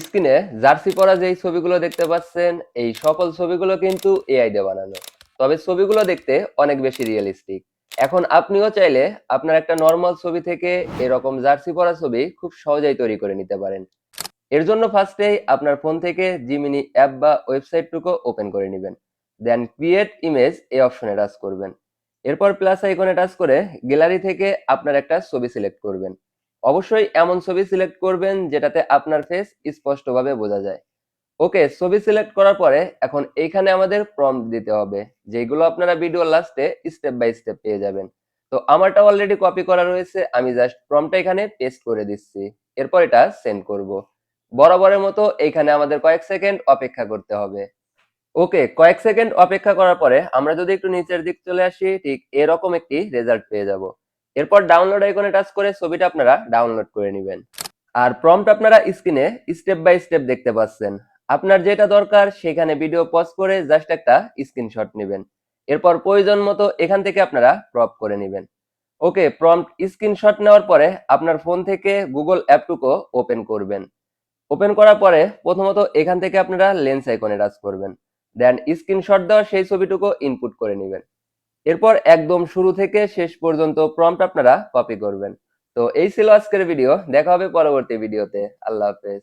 স্ক্রিনে জার্সি পরা যেই ছবিগুলো দেখতে পাচ্ছেন, এই সকল ছবিগুলো কিন্তু এআই দিয়ে বানানো। তবে ছবিগুলো দেখতে অনেক বেশি রিয়েলিস্টিক এখন আপনিও চাইলে আপনার একটা নর্মাল ছবি থেকে এরকম জার্সি পরা ছবি খুব সহজেই তৈরি করে নিতে পারেন। এর জন্য ফার্স্টেই আপনার ফোন থেকে জিমিনি অ্যাপ বা ওয়েবসাইটটুকু ওপেন করে নেবেন। দেন ক্রিয়েট ইমেজ এই অপশনে টাচ করবেন। এরপর প্লাস আইকনে টাচ করে গ্যালারি থেকে আপনার একটা ছবি সিলেক্ট করবেন। অবশ্যই এমন ছবি সিলেক্ট করবেন যেটাতে আপনার ফেস স্পষ্টভাবে বোঝা যায়। ওকে ছবি সিলেক্ট করার পরে এখন এইখানে আমাদের প্রম্পট দিতে হবে, যেগুলো আপনারা ভিডিও লাস্টে স্টেপ বাই স্টেপ পেয়ে যাবেন। তো আমারটা অলরেডি কপি করা রয়েছে, আমি জাস্ট প্রম্পটটা এখানে পেস্ট করে দিচ্ছি। এরপর এটা সেন্ড করব। বরাবরের মতো এইখানে আমাদের কয়েক সেকেন্ড অপেক্ষা করতে হবে। ওকে কয়েক সেকেন্ড অপেক্ষা করার পরে আমরা যদি একটু নিচের দিক চলে আসি, ঠিক এরকম একটি রেজাল্ট পেয়ে যাব। এরপর ডাউনলোড আইকনে টাচ করে ছবিটা আপনারা ডাউনলোড করে নেবেন। আর প্রম্পট আপনারা স্ক্রিনে স্টেপ বাই স্টেপ দেখতে পাচ্ছেন। আপনার যেটা দরকার সেখানে ভিডিও পজ করে জাস্ট একটা স্ক্রিনশট নেবেন। এরপর প্রয়োজন মতো এখান থেকে আপনারা ক্রপ করে নেবেন। ওকে প্রম্পট স্ক্রিনশট নেওয়ার পরে আপনার ফোন থেকে গুগল অ্যাপটুকু ওপেন করবেন। ওপেন করার পরে প্রথমত এখান থেকে আপনারা লেন্স আইকনে টাচ করবেন। দেন স্ক্রিনশট দেওয়া সেই ছবিটুকু ইনপুট করে নেবেন। এরপর একদম শুরু থেকে শেষ পর্যন্ত প্রম্পট আপনারা কপি করবেন। তো এই ছিল আজকের ভিডিও দেখা হবে পরবর্তী ভিডিওতে আল্লাহ হাফেজ।